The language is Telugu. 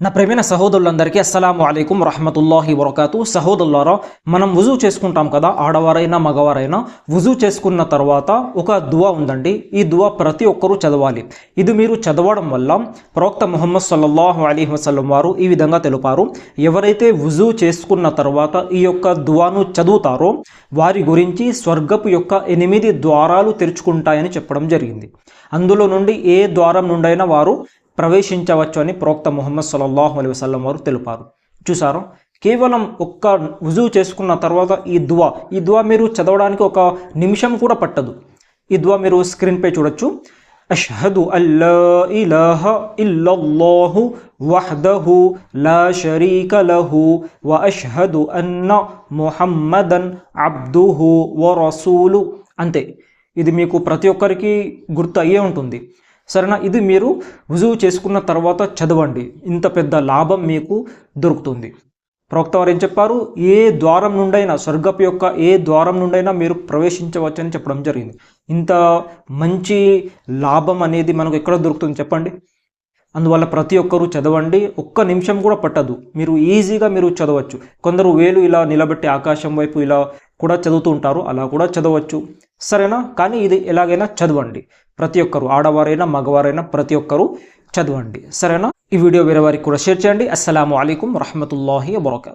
నా ప్రేమైన సహోదరులందరికీ అస్సలాము అయికం రహమతుల్లాహి వరకాతు. సహోదరులారా మనం వుజు చేసుకుంటాం కదా ఆడవారైనా మగవారైనా వుజు చేసుకున్న తర్వాత ఒక దువా ఉందండి. ఈ దువా ప్రతి ఒక్కరూ చదవాలి. ఇది మీరు చదవడం వల్ల ప్రవక్త ముహమ్మద్ సల్లల్లాహు అలీ వసలం వారు ఈ విధంగా తెలిపారు. ఎవరైతే వుజూ చేసుకున్న తర్వాత ఈ యొక్క దువాను చదువుతారో వారి గురించి స్వర్గపు యొక్క ఎనిమిది ద్వారాలు తెరుచుకుంటాయని చెప్పడం జరిగింది. అందులో నుండి ఏ ద్వారం నుండైనా వారు ప్రవేశించవచ్చు అని ప్రవక్త ముహమ్మద్ సల్లల్లాహు అలైహి వసల్లం వారు తెలిపారు. చూసారు కేవలం ఒక్క వుజూ చేసుకున్న తర్వాత ఈ దువా ఈ దువా మీరు చదవడానికి ఒక నిమిషం కూడా పట్టదు. ఈ దువా మీరు స్క్రీన్పై చూడొచ్చు. అష్హదు అల్లా ఇలాహ ఇల్లల్లాహు వహ్దహు లా షరీక లహు వ అష్హదు అన్న ముహమ్మదన్ అబ్దుహు వ రసూలు. అంతే. ఇది మీకు ప్రతి ఒక్కరికి గుర్తు అయ్యే ఉంటుంది. సరేనా? ఇది మీరు రుజువు చేసుకున్న తర్వాత చదవండి. ఇంత పెద్ద లాభం మీకు దొరుకుతుంది. ప్రవక్త వారు ఏం చెప్పారు? ఏ ద్వారం నుండైనా స్వర్గపు యొక్క ఏ ద్వారం నుండైనా మీరు ప్రవేశించవచ్చని చెప్పడం జరిగింది. ఇంత మంచి లాభం అనేది మనకు ఎక్కడ దొరుకుతుంది చెప్పండి? అందువల్ల ప్రతి ఒక్కరూ చదవండి. ఒక్క నిమిషం కూడా పట్టదు. మీరు ఈజీగా మీరు చదవచ్చు. కొందరు వేలు ఇలా నిలబెట్టి ఆకాశం వైపు ఇలా కూడా చదువుతూ ఉంటారు. అలా కూడా చదవచ్చు. సరేనా? కానీ ఇది ఎలాగైనా చదవండి. ప్రతి ఒక్కరు ఆడవారైనా మగవారైనా ప్రతి ఒక్కరూ చదవండి. సరేనా? ఈ వీడియో వేరే వారికి కూడా షేర్ చేయండి. అస్సలం అయికం రహమతుల్లాహి వబర్కాతు.